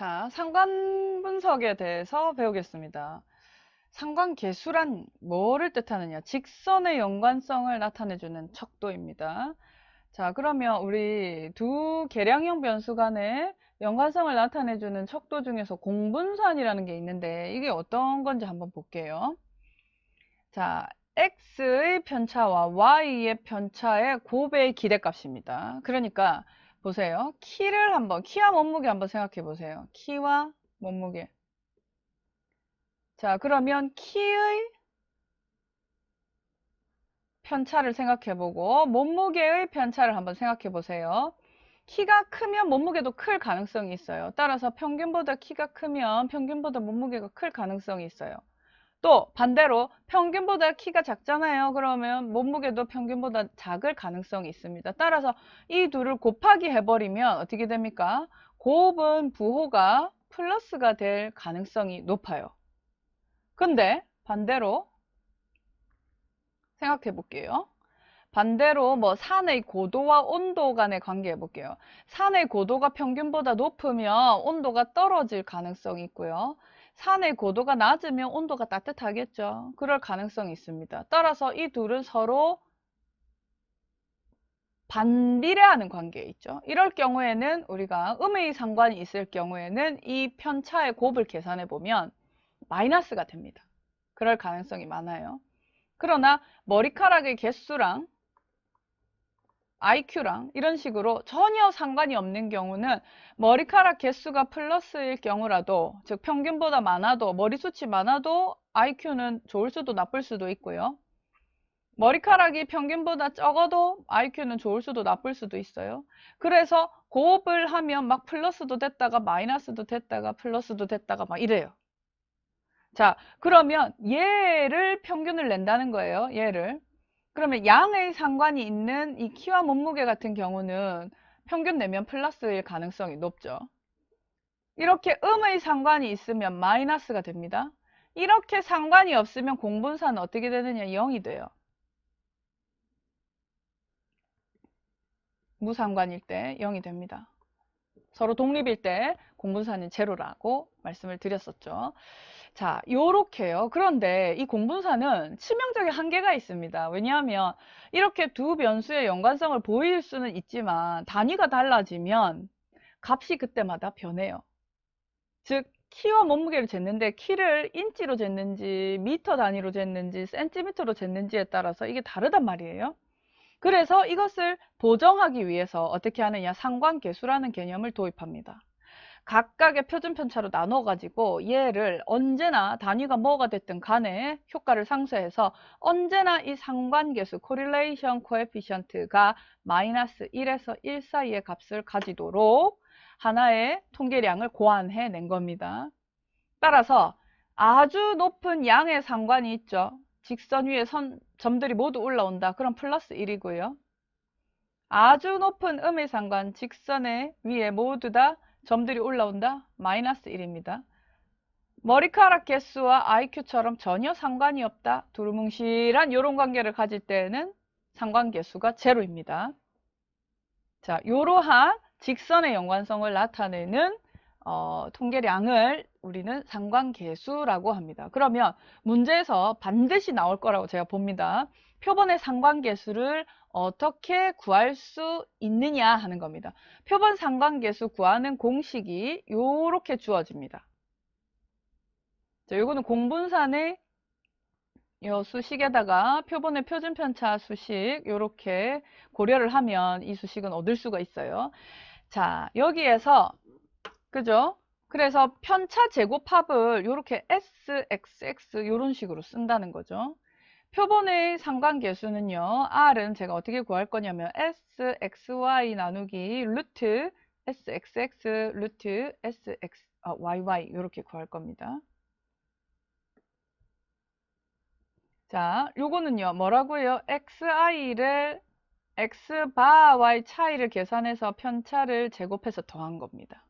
자, 상관 분석에 대해서 배우겠습니다. 상관 계수란 뭐를 뜻하느냐? 직선의 연관성을 나타내주는 척도입니다. 자, 그러면 우리 두 계량형 변수 간의 연관성을 나타내주는 척도 중에서 공분산이라는 게 있는데 이게 어떤 건지 한번 볼게요. 자, x의 편차와 y의 편차의 곱의 기대값입니다. 그러니까 보세요. 키를 한번, 키와 몸무게 한번 생각해 보세요. 키와 몸무게. 자, 그러면 키의 편차를 생각해 보고 몸무게의 편차를 한번 생각해 보세요. 키가 크면 몸무게도 클 가능성이 있어요. 따라서 평균보다 키가 크면 평균보다 몸무게가 클 가능성이 있어요. 또 반대로 평균보다 키가 작잖아요. 그러면 몸무게도 평균보다 작을 가능성이 있습니다. 따라서 이 둘을 곱하기 해버리면 어떻게 됩니까? 곱은 부호가 플러스가 될 가능성이 높아요. 근데 반대로 생각해 볼게요. 반대로 뭐 산의 고도와 온도 간의 관계 해 볼게요. 산의 고도가 평균보다 높으면 온도가 떨어질 가능성이 있고요. 산의 고도가 낮으면 온도가 따뜻하겠죠. 그럴 가능성이 있습니다. 따라서 이 둘은 서로 반비례하는 관계에 있죠. 이럴 경우에는 우리가 음의 상관이 있을 경우에는 이 편차의 곱을 계산해 보면 마이너스가 됩니다. 그럴 가능성이 많아요. 그러나 머리카락의 개수랑 IQ랑 이런 식으로 전혀 상관이 없는 경우는 머리카락 개수가 플러스일 경우라도 즉 평균보다 많아도 머리숱이 많아도 IQ는 좋을 수도 나쁠 수도 있고요. 머리카락이 평균보다 적어도 IQ는 좋을 수도 나쁠 수도 있어요. 그래서 곱을 하면 막 플러스도 됐다가 마이너스도 됐다가 플러스도 됐다가 막 이래요. 자, 그러면 얘를 평균을 낸다는 거예요. 얘를. 그러면 양의 상관이 있는 이 키와 몸무게 같은 경우는 평균 내면 플러스일 가능성이 높죠. 이렇게 음의 상관이 있으면 마이너스가 됩니다. 이렇게 상관이 없으면 공분사는 어떻게 되느냐? 0이 돼요. 무상관일 때 0이 됩니다. 서로 독립일 때 공분사는 제로라고 말씀을 드렸었죠. 자, 요렇게요. 그런데 이 공분사는 치명적인 한계가 있습니다. 왜냐하면 이렇게 두 변수의 연관성을 보일 수는 있지만 단위가 달라지면 값이 그때마다 변해요. 즉 키와 몸무게를 쟀는데 키를 인치로 쟀는지 미터 단위로 쟀는지 센티미터로 쟀는지에 따라서 이게 다르단 말이에요. 그래서 이것을 보정하기 위해서 어떻게 하느냐 상관계수라는 개념을 도입합니다. 각각의 표준 편차로 나눠 가지고 얘를 언제나 단위가 뭐가 됐든 간에 효과를 상쇄해서 언제나 이 상관계수 correlation coefficient가 마이너스 1에서 1 사이의 값을 가지도록 하나의 통계량을 고안해 낸 겁니다. 따라서 아주 높은 양의 상관이 있죠. 직선 위에 선, 점들이 모두 올라온다. 그럼 플러스 1이고요. 아주 높은 음의 상관, 직선의 위에 모두 다 점들이 올라온다? 마이너스 1입니다. 머리카락 개수와 IQ처럼 전혀 상관이 없다. 두루뭉실한 이런 관계를 가질 때는 상관계수가 제로입니다. 자, 이러한 직선의 연관성을 나타내는 어, 통계량을 우리는 상관계수라고 합니다. 그러면 문제에서 반드시 나올 거라고 제가 봅니다. 표본의 상관계수를 어떻게 구할 수 있느냐 하는 겁니다. 표본 상관계수 구하는 공식이 이렇게 주어집니다. 자, 요거는 공분산의 요 수식에다가 표본의 표준 편차 수식 이렇게 고려를 하면 이 수식은 얻을 수가 있어요. 자, 여기에서 그죠? 그래서 편차 제곱합을 이렇게 SXX 이런 식으로 쓴다는 거죠. 표본의 상관계수는요. R은 제가 어떻게 구할 거냐면 SXY 나누기 루트 SXX 루트 SX 어, YY 이렇게 구할 겁니다. 자, 요거는요. 뭐라고요? XI를 X바 Y 차이를 계산해서 편차를 제곱해서 더한 겁니다.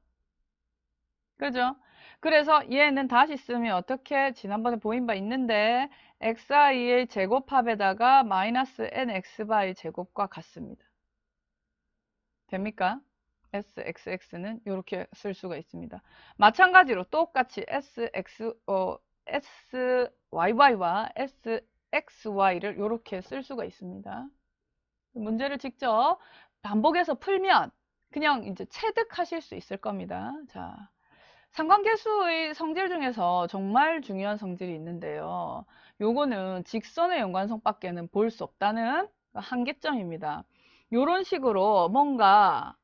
그죠? 그래서 얘는 다시 쓰면 어떻게 지난번에 보인 바 있는데 xi의 제곱합에다가 마이너스 nx바의 제곱과 같습니다. 됩니까? SXX는 이렇게 쓸 수가 있습니다. 마찬가지로 똑같이 SX, 어, SYY와 SXY를 이렇게 쓸 수가 있습니다. 문제를 직접 반복해서 풀면 그냥 이제 체득하실 수 있을 겁니다. 자, 상관계수의 성질 중에서 정말 중요한 성질이 있는데요. 요거는 직선의 연관성 밖에는 볼 수 없다는 한계점입니다. 이런 식으로 뭔가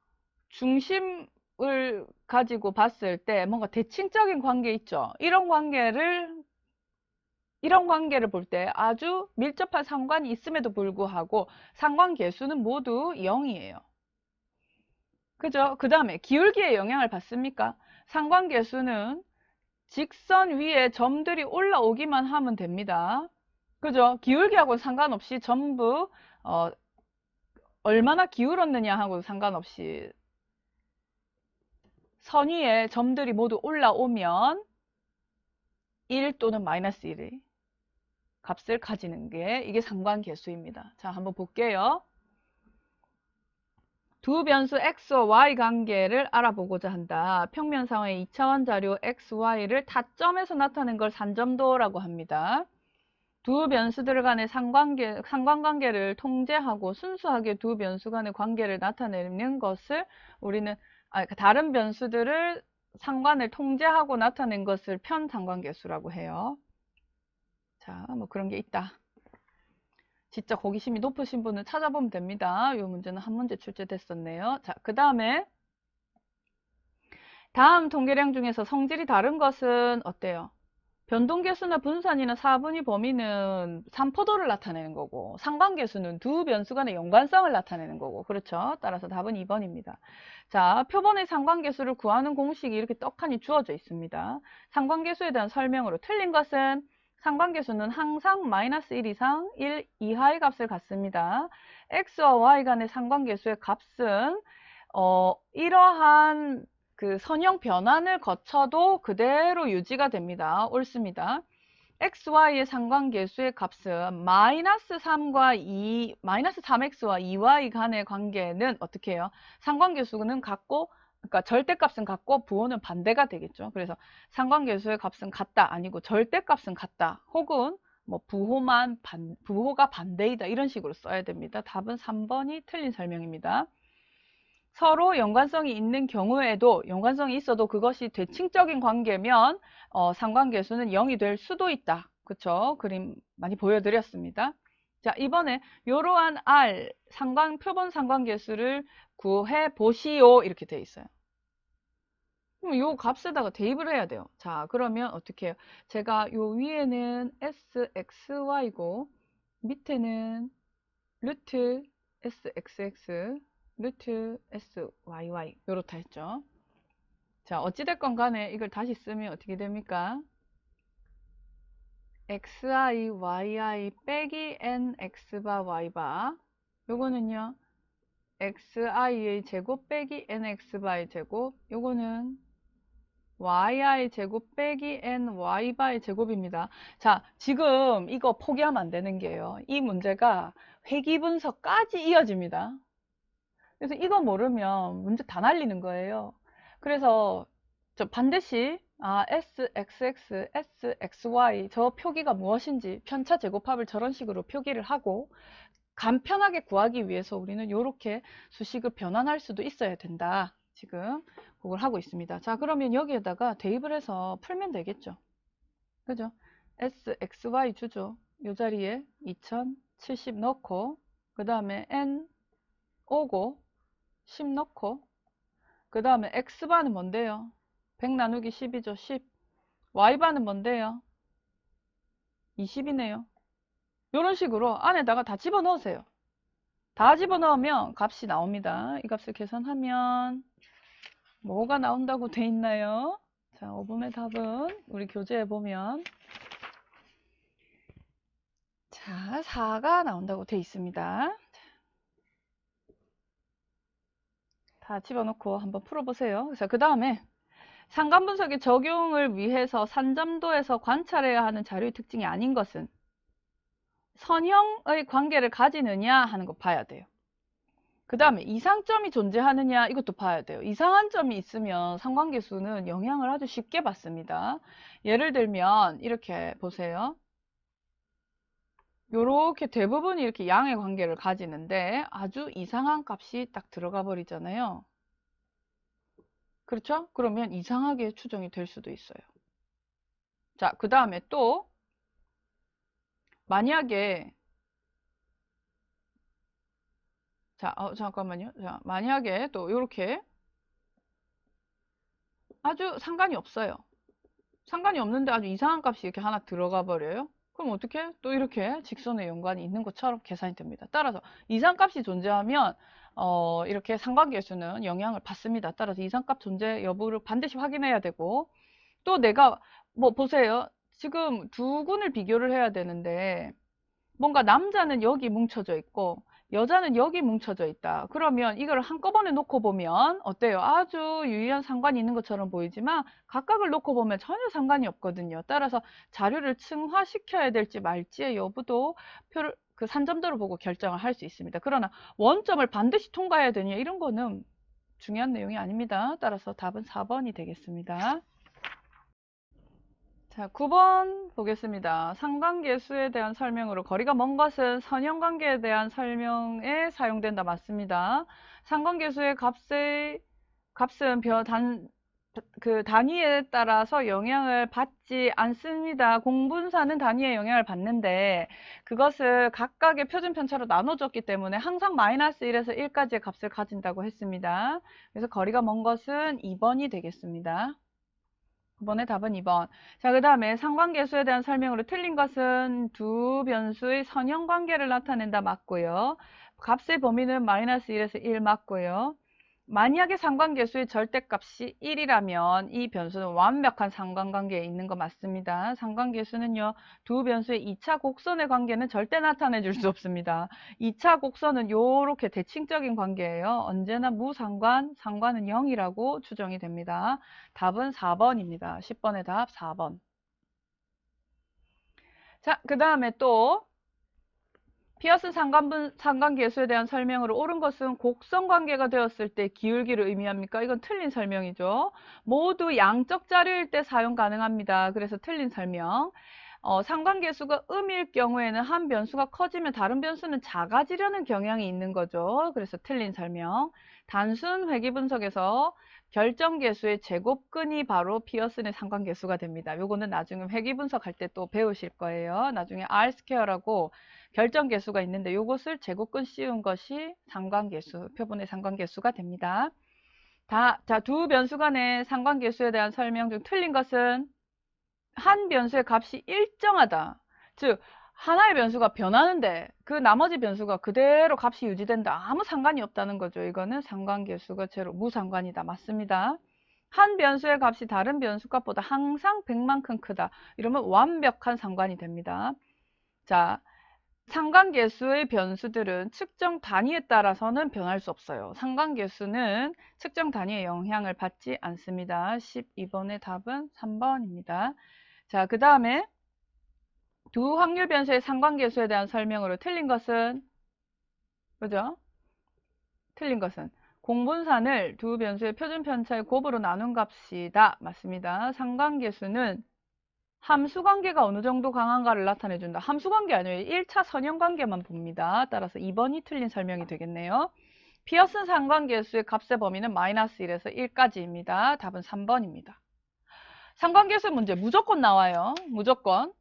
중심을 가지고 봤을 때 뭔가 대칭적인 관계 있죠. 이런 관계를 이런 관계를 볼 때 아주 밀접한 상관이 있음에도 불구하고 상관계수는 모두 0이에요. 그죠? 그 다음에 기울기에 영향을 받습니까? 상관계수는 직선 위에 점들이 올라오기만 하면 됩니다. 그죠? 기울기하고는 상관없이 전부 어, 얼마나 기울었느냐 하고 상관없이 선 위에 점들이 모두 올라오면 1 또는 마이너스 1의 값을 가지는 게 이게 상관계수입니다. 자, 한번 볼게요. 두 변수 x와 y 관계를 알아보고자 한다. 평면상의 2차원 자료 x, y를 타점에서 나타낸 걸 산점도라고 합니다. 두 변수들 간의 상관계, 상관관계를 통제하고 순수하게 두 변수 간의 관계를 나타내는 것을 우리는 아, 그러니까 다른 변수들을 상관을 통제하고 나타낸 것을 편상관계수라고 해요. 자, 뭐 그런 게 있다. 진짜 호기심이 높으신 분은 찾아보면 됩니다. 이 문제는 한 문제 출제됐었네요. 자, 그 다음에 다음 통계량 중에서 성질이 다른 것은 어때요? 변동계수나 분산이나 사분위 범위는 3포도를 나타내는 거고 상관계수는 두 변수 간의 연관성을 나타내는 거고 그렇죠? 따라서 답은 2번입니다. 자, 표본의 상관계수를 구하는 공식이 이렇게 떡하니 주어져 있습니다. 상관계수에 대한 설명으로 틀린 것은 상관계수는 항상 마이너스 1 이상 1 이하의 값을 갖습니다. x와 y 간의 상관계수의 값은 어, 이러한 그 선형 변환을 거쳐도 그대로 유지가 됩니다. 옳습니다. x, y의 상관계수의 값은 마이너스 3과 2, 마이너스 3x와 2y 간의 관계는 어떻게 해요? 상관계수는 같고 그러니까 절대값은 같고 부호는 반대가 되겠죠. 그래서 상관계수의 값은 같다 아니고 절대값은 같다 혹은 뭐 부호만 반, 부호가 반대이다 이런 식으로 써야 됩니다. 답은 3번이 틀린 설명입니다. 서로 연관성이 있는 경우에도 연관성이 있어도 그것이 대칭적인 관계면 어, 상관계수는 0이 될 수도 있다. 그쵸? 그림 많이 보여드렸습니다. 자 이번에 이러한 R 상관 표본 상관계수를 구해 보시오 이렇게 돼 있어요. 그럼 요 값에다가 대입을 해야 돼요. 자, 그러면 어떻게 해요? 제가 요 위에는 sxy고 밑에는 루트 sxx 루트 syy 요렇다 했죠. 자, 어찌됐건 간에 이걸 다시 쓰면 어떻게 됩니까? Xi, yi 빼기 n x바 y바 요거는요 xi의 제곱 빼기 nx바의 제곱 요거는 yi 제곱 빼기 n y바의 제곱입니다. 자, 지금 이거 포기하면 안 되는 게요. 이 문제가 회귀 분석까지 이어집니다. 그래서 이거 모르면 문제 다 날리는 거예요. 그래서 저 반드시 아, sxx, sxy 저 표기가 무엇인지 편차 제곱합을 저런 식으로 표기를 하고 간편하게 구하기 위해서 우리는 이렇게 수식을 변환할 수도 있어야 된다. 지금 그걸 하고 있습니다. 자, 그러면 여기에다가 대입을 해서 풀면 되겠죠. 그죠? S, X, Y 주죠. 이 자리에 2070 넣고 그 다음에 N 오고 10 넣고 그 다음에 X바는 뭔데요? 100 나누기 10이죠. 10 Y바는 뭔데요? 20이네요. 이런 식으로 안에다가 다 집어넣으세요. 다 집어넣으면 값이 나옵니다. 이 값을 계산하면 뭐가 나온다고 돼 있나요? 자, 5번의 답은 우리 교재에 보면 자, 4가 나온다고 돼 있습니다. 다 집어넣고 한번 풀어보세요. 자, 그 다음에 상관 분석의 적용을 위해서 산점도에서 관찰해야 하는 자료의 특징이 아닌 것은 선형의 관계를 가지느냐 하는 거 봐야 돼요. 그 다음에 이상점이 존재하느냐 이것도 봐야 돼요. 이상한 점이 있으면 상관계수는 영향을 아주 쉽게 받습니다. 예를 들면 이렇게 보세요. 요렇게 대부분이 이렇게 양의 관계를 가지는데 아주 이상한 값이 딱 들어가 버리잖아요. 그렇죠? 그러면 이상하게 추정이 될 수도 있어요. 자, 그 다음에 또 만약에 자, 어, 잠깐만요. 자, 만약에 또 이렇게 아주 상관이 없어요. 상관이 없는데 아주 이상한 값이 이렇게 하나 들어가 버려요. 그럼 어떻게? 또 이렇게 직선의 연관이 있는 것처럼 계산이 됩니다. 따라서 이상값이 존재하면 어, 이렇게 상관계수는 영향을 받습니다. 따라서 이상값 존재 여부를 반드시 확인해야 되고 또 내가 뭐 보세요. 지금 두 군을 비교를 해야 되는데 뭔가 남자는 여기 뭉쳐져 있고 여자는 여기 뭉쳐져 있다. 그러면 이걸 한꺼번에 놓고 보면 어때요? 아주 유의한 상관이 있는 것처럼 보이지만 각각을 놓고 보면 전혀 상관이 없거든요. 따라서 자료를 층화시켜야 될지 말지의 여부도 그 산점도를 보고 결정을 할 수 있습니다. 그러나 원점을 반드시 통과해야 되냐 이런 거는 중요한 내용이 아닙니다. 따라서 답은 4번이 되겠습니다. 자, 9번 보겠습니다. 상관계수에 대한 설명으로 거리가 먼 것은 선형관계에 대한 설명에 사용된다. 맞습니다. 상관계수의 값의 값은 별 단, 그 단위에 따라서 영향을 받지 않습니다. 공분사는 단위에 영향을 받는데 그것을 각각의 표준 편차로 나눠줬기 때문에 항상 마이너스 1에서 1까지의 값을 가진다고 했습니다. 그래서 거리가 먼 것은 2번이 되겠습니다. 9번의 답은 2번. 자, 그 다음에 상관계수에 대한 설명으로 틀린 것은 두 변수의 선형관계를 나타낸다 맞고요. 값의 범위는 마이너스 1에서 1 맞고요. 만약에 상관계수의 절대값이 1이라면 이 변수는 완벽한 상관관계에 있는 거 맞습니다. 상관계수는요. 두 변수의 2차 곡선의 관계는 절대 나타내 줄 수 없습니다. 2차 곡선은 이렇게 대칭적인 관계예요. 언제나 무상관, 상관은 0이라고 추정이 됩니다. 답은 4번입니다. 10번의 답 4번. 자, 그 다음에 또 피어슨 상관분, 상관계수에 대한 설명으로 옳은 것은 곡선관계가 되었을 때 기울기를 의미합니까? 이건 틀린 설명이죠. 모두 양적 자료일 때 사용 가능합니다. 그래서 틀린 설명. 어, 상관계수가 음일 경우에는 한 변수가 커지면 다른 변수는 작아지려는 경향이 있는 거죠. 그래서 틀린 설명. 단순 회귀 분석에서 결정계수의 제곱근이 바로 피어슨의 상관계수가 됩니다. 요거는 나중에 회귀 분석할 때 또 배우실 거예요. 나중에 R 스퀘어라고 결정계수가 있는데 이것을 제곱근 씌운 것이 상관계수, 표본의 상관계수가 됩니다. 다, 자, 두 변수 간의 상관계수에 대한 설명 중 틀린 것은 한 변수의 값이 일정하다. 즉, 하나의 변수가 변하는데 그 나머지 변수가 그대로 값이 유지된다. 아무 상관이 없다는 거죠. 이거는 상관계수가 제로, 무상관이다. 맞습니다. 한 변수의 값이 다른 변수 값보다 항상 100만큼 크다. 이러면 완벽한 상관이 됩니다. 자, 상관계수의 변수들은 측정 단위에 따라서는 변할 수 없어요. 상관계수는 측정 단위의 영향을 받지 않습니다. 12번의 답은 3번입니다. 자, 그 다음에 두 확률 변수의 상관계수에 대한 설명으로 틀린 것은 그죠? 틀린 것은 공분산을 두 변수의 표준 편차의 곱으로 나눈 값이다. 맞습니다. 상관계수는 함수 관계가 어느 정도 강한가를 나타내준다. 함수 관계 아니에요. 1차 선형 관계만 봅니다. 따라서 2번이 틀린 설명이 되겠네요. 피어슨 상관계수의 값의 범위는 마이너스 1에서 1까지입니다. 답은 3번입니다. 상관계수 문제 무조건 나와요. 무조건.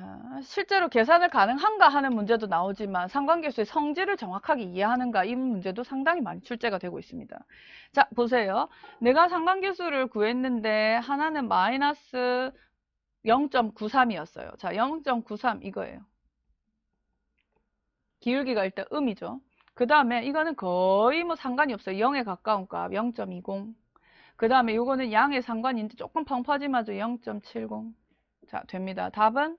자, 실제로 계산을 가능한가 하는 문제도 나오지만 상관계수의 성질을 정확하게 이해하는가 이 문제도 상당히 많이 출제가 되고 있습니다. 자, 보세요. 내가 상관계수를 구했는데 하나는 마이너스 0.93이었어요. 자, 0.93 이거예요. 기울기가 일단 음이죠. 그 다음에 이거는 거의 뭐 상관이 없어요. 0에 가까운 값 0.20. 그 다음에 이거는 양의 상관인데 조금 펑퍼짐하죠. 0.70. 자, 됩니다. 답은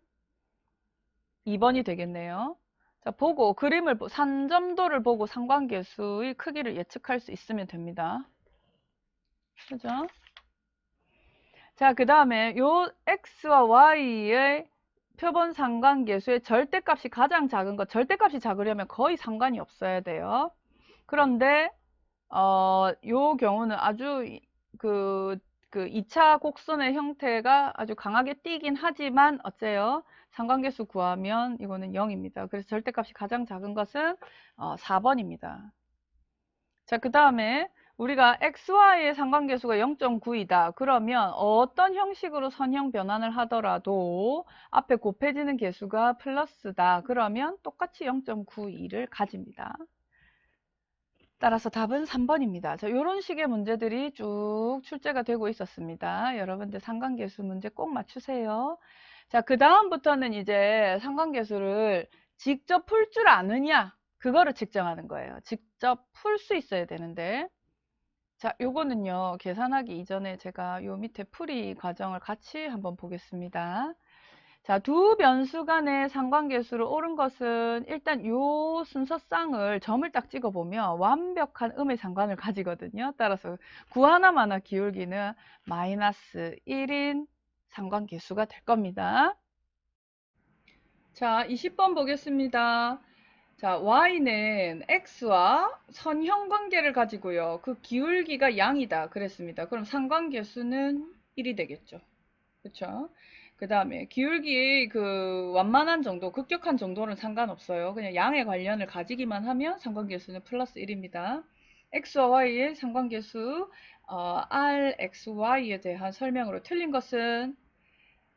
2번이 되겠네요. 자, 보고 그림을 산점도를 보고 상관계수의 크기를 예측할 수 있으면 됩니다. 그죠? 자, 그 다음에 요 x와 y의 표본 상관계수의 절대값이 가장 작은 것, 절대값이 작으려면 거의 상관이 없어야 돼요. 그런데 어, 요 경우는 아주 이- 그, 그 2차 곡선의 형태가 아주 강하게 띄긴 하지만 어째요? 상관계수 구하면 이거는 0입니다. 그래서 절대값이 가장 작은 것은 어, 4번입니다. 자, 그 다음에 우리가 xy의 상관계수가 0.9이다. 그러면 어떤 형식으로 선형 변환을 하더라도 앞에 곱해지는 계수가 플러스다. 그러면 똑같이 0.92를 가집니다. 따라서 답은 3번입니다. 자, 이런 식의 문제들이 쭉 출제가 되고 있었습니다. 여러분들 상관계수 문제 꼭 맞추세요. 자, 그 다음부터는 이제 상관계수를 직접 풀 줄 아느냐? 그거를 측정하는 거예요. 직접 풀 수 있어야 되는데. 자, 요거는요, 계산하기 이전에 제가 요 밑에 풀이 과정을 같이 한번 보겠습니다. 자, 두 변수 간의 상관계수를 옳은 것은 일단 요 순서쌍을 점을 딱 찍어보면 완벽한 음의 상관을 가지거든요. 따라서 구 하나마나 기울기는 마이너스 1인 상관계수가 될 겁니다. 자, 20번 보겠습니다. 자, y는 x와 선형 관계를 가지고요. 그 기울기가 양이다 그랬습니다. 그럼 상관계수는 1이 되겠죠. 그렇죠? 그 다음에 기울기 그 완만한 정도, 급격한 정도는 상관없어요. 그냥 양의 관련을 가지기만 하면 상관계수는 플러스 1입니다. x와 y의 상관계수 어, r, x, y에 대한 설명으로 틀린 것은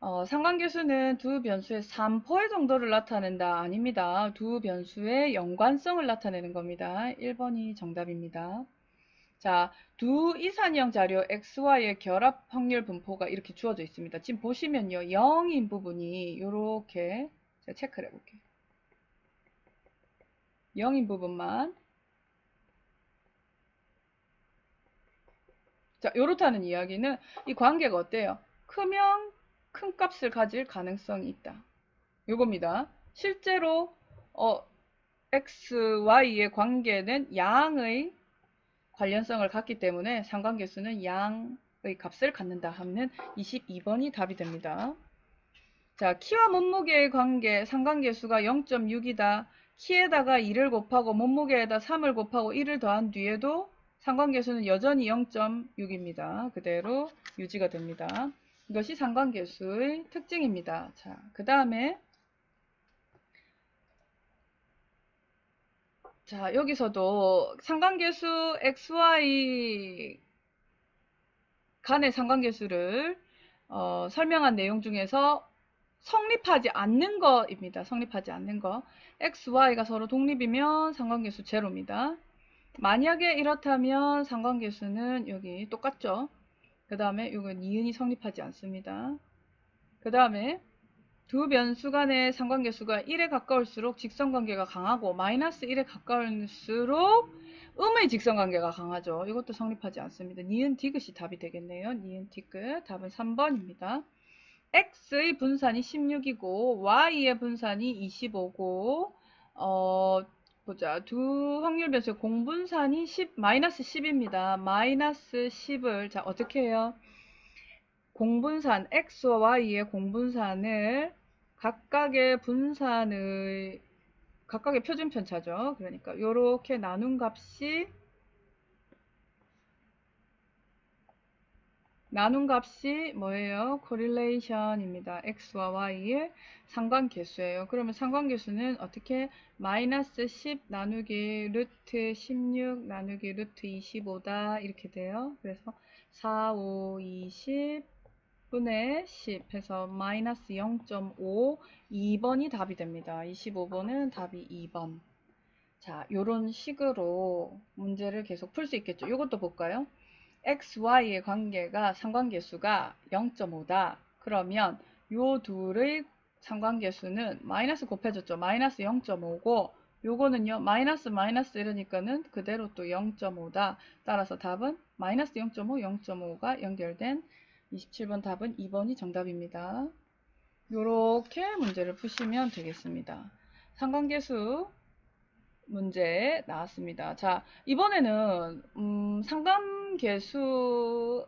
어, 상관계수는 두 변수의 3포의 정도를 나타낸다. 아닙니다. 두 변수의 연관성을 나타내는 겁니다. 1번이 정답입니다. 자, 두 이산형 자료 XY의 결합 확률 분포가 이렇게 주어져 있습니다. 지금 보시면요. 0인 부분이 이렇게 제가 체크를 해볼게요. 0인 부분만 자, 요렇다는 이야기는 이 관계가 어때요? 크면 큰 값을 가질 가능성이 있다. 요겁니다. 실제로 어, x, y의 관계는 양의 관련성을 갖기 때문에 상관계수는 양의 값을 갖는다 하면 22번이 답이 됩니다. 자, 키와 몸무게의 관계, 상관계수가 0.6이다. 키에다가 2를 곱하고 몸무게에다 3을 곱하고 1을 더한 뒤에도 상관계수는 여전히 0.6입니다. 그대로 유지가 됩니다. 이것이 상관계수의 특징입니다. 자, 그 다음에 자, 여기서도 상관계수 xy 간의 상관계수를 어, 설명한 내용 중에서 성립하지 않는 거입니다. 성립하지 않는 거. x, y가 서로 독립이면 상관계수 제로입니다. 만약에 이렇다면 상관계수는 여기 똑같죠. 그 다음에 이건 니은이 성립하지 않습니다. 그 다음에 두 변수 간의 상관계수가 1에 가까울수록 직선관계가 강하고 마이너스 1에 가까울수록 음의 직선관계가 강하죠. 이것도 성립하지 않습니다. 니은 디귿이 답이 되겠네요. 니은 디귿 답은 3번입니다. x의 분산이 16이고 y의 분산이 25고 어 보자 두 확률 변수의 공분산이 10 마이너스 10입니다. 마이너스 10을 자 어떻게 해요? 공분산 x와 y의 공분산을 각각의 분산의 각각의 표준 편차죠. 그러니까 이렇게 나눈 값이 나눈 값이 뭐예요? correlation입니다. x와 y의 상관계수예요. 그러면 상관계수는 어떻게 마이너스 10 나누기 루트 16 나누기 루트 25다 이렇게 돼요. 그래서 4, 5, 20 분의 10 해서 마이너스 0.5 2번이 답이 됩니다. 25번은 답이 2번. 자, 요런 식으로 문제를 계속 풀 수 있겠죠. 이것도 볼까요? X, y의 관계가 상관계수가 0.5다. 그러면 요 둘의 상관계수는 마이너스 곱해줬죠. 마이너스 0.5고 요거는요. 마이너스 마이너스 이러니까는 그대로 또 0.5다. 따라서 답은 마이너스 0.5, 0.5가 연결된 27번 답은 2번이 정답입니다. 요렇게 문제를 푸시면 되겠습니다. 상관계수 문제 나왔습니다. 자, 이번에는 음, 상관 계수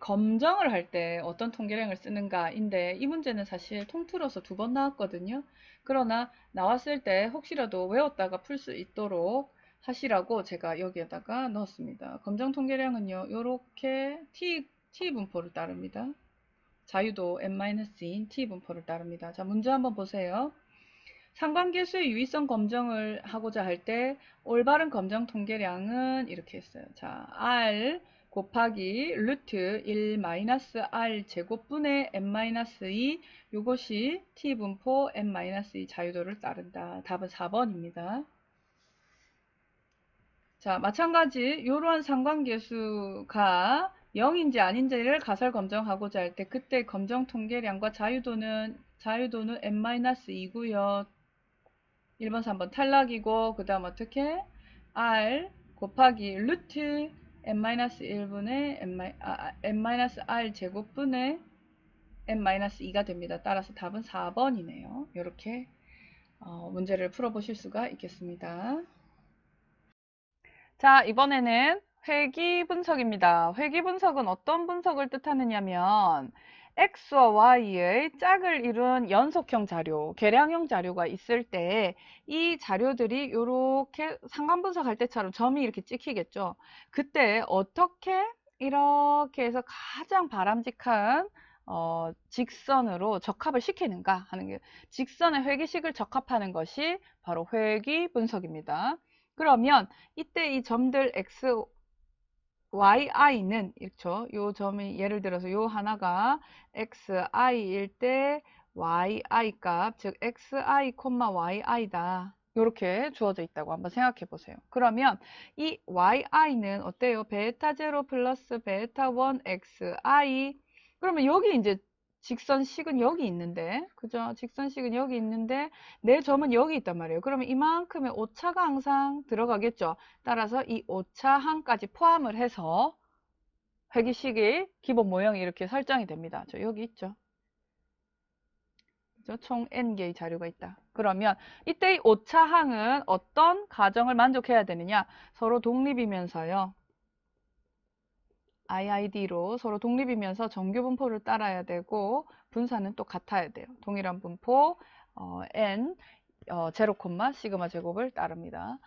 검정을 할 때 어떤 통계량을 쓰는가인데 이 문제는 사실 통틀어서 두 번 나왔거든요. 그러나 나왔을 때 혹시라도 외웠다가 풀 수 있도록 하시라고 제가 여기에다가 넣었습니다. 검정 통계량은요. 이렇게 t, t 분포를 따릅니다. 자유도 n-인 t 분포를 따릅니다. 자, 문제 한번 보세요. 상관계수의 유의성 검정을 하고자 할 때 올바른 검정 통계량은 이렇게 했어요. 자, r 곱하기 루트 1 마이너스 r 제곱분의 n-2 이것이 t분포 n-2 자유도를 따른다. 답은 4번입니다. 자, 마찬가지 이러한 상관계수가 0인지 아닌지를 가설 검정하고자 할 때 그때 검정 통계량과 자유도는 자유도는 n-2고요. 1번, 3번 탈락이고 그 다음 어떻게? r 곱하기 루트 n-1분의 n-r 제곱분의 n-2가 됩니다. 따라서 답은 4번이네요. 이렇게 어, 문제를 풀어보실 수가 있겠습니다. 자, 이번에는 회귀 분석입니다. 회귀 분석은 어떤 분석을 뜻하느냐면 X와 Y의 짝을 이룬 연속형 자료, 계량형 자료가 있을 때 이 자료들이 이렇게 상관 분석할 때처럼 점이 이렇게 찍히겠죠. 그때 어떻게 이렇게 해서 가장 바람직한 어, 직선으로 적합을 시키는가 하는 게 직선의 회귀식을 적합하는 것이 바로 회귀 분석입니다. 그러면 이때 이 점들 x, yi는 이렇죠. 요 점이 예를 들어서 요 하나가 xi일 때 yi 값, 즉 xi, yi다. 이렇게 주어져 있다고 한번 생각해 보세요. 그러면 이 yi는 어때요? 베타 0 플러스 베타 1 xi 그러면 여기 이제 직선식은 여기 있는데 그죠? 직선식은 여기 있는데 내 점은 여기 있단 말이에요. 그러면 이만큼의 오차가 항상 들어가겠죠. 따라서 이 오차항까지 포함을 해서 회기식의 기본 모형이 이렇게 설정이 됩니다. 저 여기 있죠. 그죠? 총 n개의 자료가 있다. 그러면 이때 이 오차항은 어떤 가정을 만족해야 되느냐? 서로 독립이면서요. IID로 서로 독립이면서 정규 분포를 따라야 되고 분산은 또 같아야 돼요. 동일한 분포 어, n 어, 0, 시그마 제곱을 따릅니다.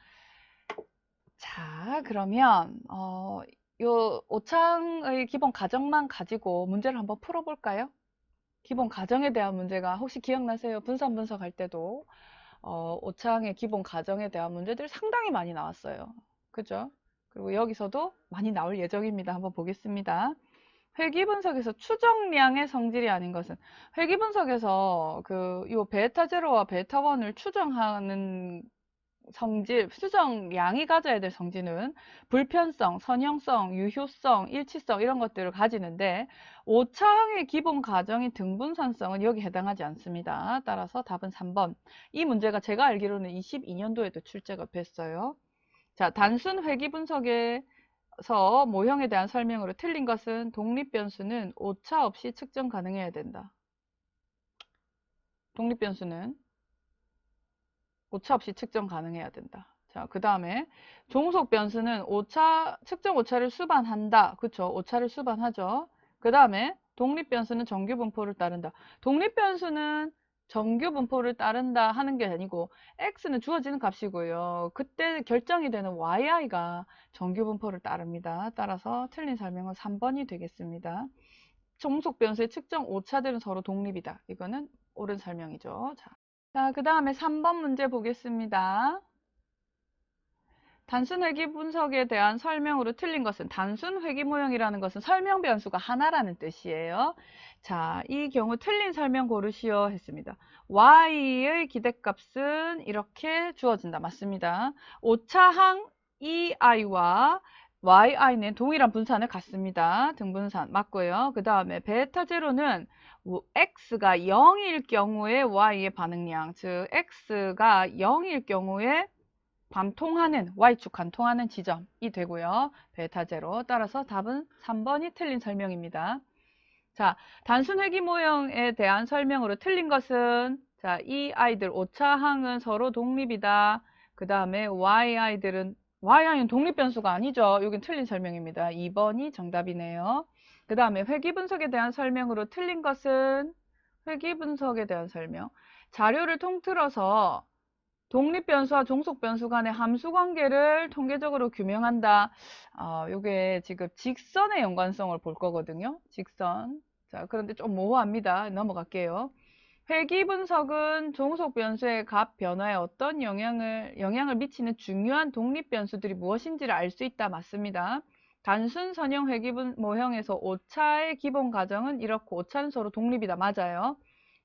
자, 그러면 어, 요 오창의 기본 가정만 가지고 문제를 한번 풀어볼까요? 기본 가정에 대한 문제가 혹시 기억나세요? 분산 분석할 때도 어, 오창의 기본 가정에 대한 문제들이 상당히 많이 나왔어요. 그죠? 그리고 여기서도 많이 나올 예정입니다. 한번 보겠습니다. 회귀 분석에서 추정량의 성질이 아닌 것은 회귀 분석에서 그 요 베타 제로와 베타 원을 추정하는 성질, 추정량이 가져야 될 성질은 불편성, 선형성, 유효성, 일치성 이런 것들을 가지는데 오차항의 기본 가정인 등분산성은 여기 해당하지 않습니다. 따라서 답은 3번. 이 문제가 제가 알기로는 22년도에도 출제가 됐어요. 자, 단순 회귀 분석에서 모형에 대한 설명으로 틀린 것은 독립 변수는 오차 없이 측정 가능해야 된다. 독립 변수는 오차 없이 측정 가능해야 된다. 자, 그 다음에 종속 변수는 오차, 측정 오차를 수반한다. 그쵸? 오차를 수반하죠. 그 다음에 독립 변수는 정규 분포를 따른다. 독립 변수는 정규 분포를 따른다 하는 게 아니고 x는 주어지는 값이고요. 그때 결정이 되는 yi가 정규 분포를 따릅니다. 따라서 틀린 설명은 3번이 되겠습니다. 종속 변수의 측정 오차들은 서로 독립이다. 이거는 옳은 설명이죠. 자, 자, 그 다음에 3번 문제 보겠습니다. 단순 회귀 분석에 대한 설명으로 틀린 것은 단순 회귀 모형이라는 것은 설명 변수가 하나라는 뜻이에요. 자, 이 경우 틀린 설명 고르시오 했습니다. y의 기대값은 이렇게 주어진다. 맞습니다. 오차항 ei와 yi는 동일한 분산을 갖습니다. 등분산 맞고요. 그 다음에 베타 제로는 x가 0일 경우에 y의 반응량, 즉 x가 0일 경우에 관통하는 y축 관통하는 지점이 되고요. 베타 제로. 따라서 답은 3번이 틀린 설명입니다. 자, 단순 회귀 모형에 대한 설명으로 틀린 것은 자, 이 아이들 오차항은 서로 독립이다. 그 다음에 y 아이들은 y 아이는 독립 변수가 아니죠. 여긴 틀린 설명입니다. 2번이 정답이네요. 그 다음에 회귀 분석에 대한 설명으로 틀린 것은 회귀 분석에 대한 설명. 자료를 통틀어서 독립변수와 종속변수 간의 함수 관계를 통계적으로 규명한다. 어, 요게 지금 직선의 연관성을 볼 거거든요. 직선. 자, 그런데 좀 모호합니다. 넘어갈게요. 회귀 분석은 종속 변수의 값 변화에 어떤 영향을 영향을 미치는 중요한 독립 변수들이 무엇인지를 알 수 있다 맞습니다. 단순 선형 회귀분 모형에서 오차의 기본 가정은 이렇고 오차는 서로 독립이다 맞아요.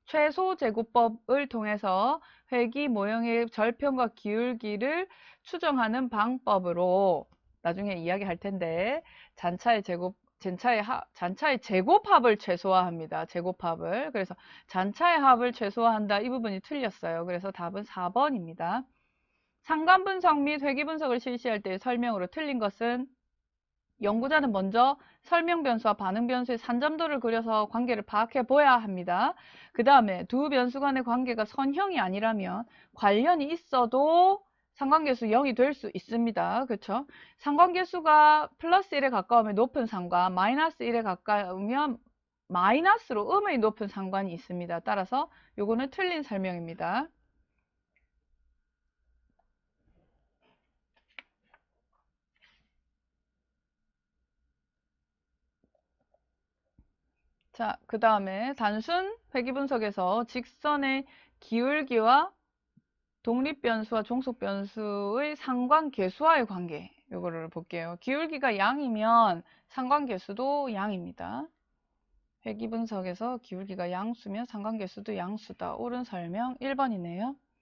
최소 제곱법을 통해서 회귀 모형의 절편과 기울기를 추정하는 방법으로 나중에 이야기할 텐데 잔차의 제곱 잔차의 하, 잔차의 제곱합을 최소화합니다. 제곱합을. 그래서 잔차의 합을 최소화한다. 이 부분이 틀렸어요. 그래서 답은 4번입니다. 상관 분석 및 회귀 분석을 실시할 때의 설명으로 틀린 것은 연구자는 먼저 설명 변수와 반응 변수의 산점도를 그려서 관계를 파악해 보아야 합니다. 그 다음에 두 변수 간의 관계가 선형이 아니라면 관련이 있어도 상관계수 0이 될 수 있습니다. 그렇죠? 상관계수가 플러스 1에 가까우면 높은 상관, 마이너스 1에 가까우면 마이너스로 음의 높은 상관이 있습니다. 따라서 요거는 틀린 설명입니다. 자, 그 다음에 단순 회귀 분석에서 직선의 기울기와 독립변수와 종속변수의 상관계수와의 관계 요거를 볼게요. 기울기가 양이면 상관계수도 양입니다. 회귀 분석에서 기울기가 양수면 상관계수도 양수다. 옳은 설명 1번이네요.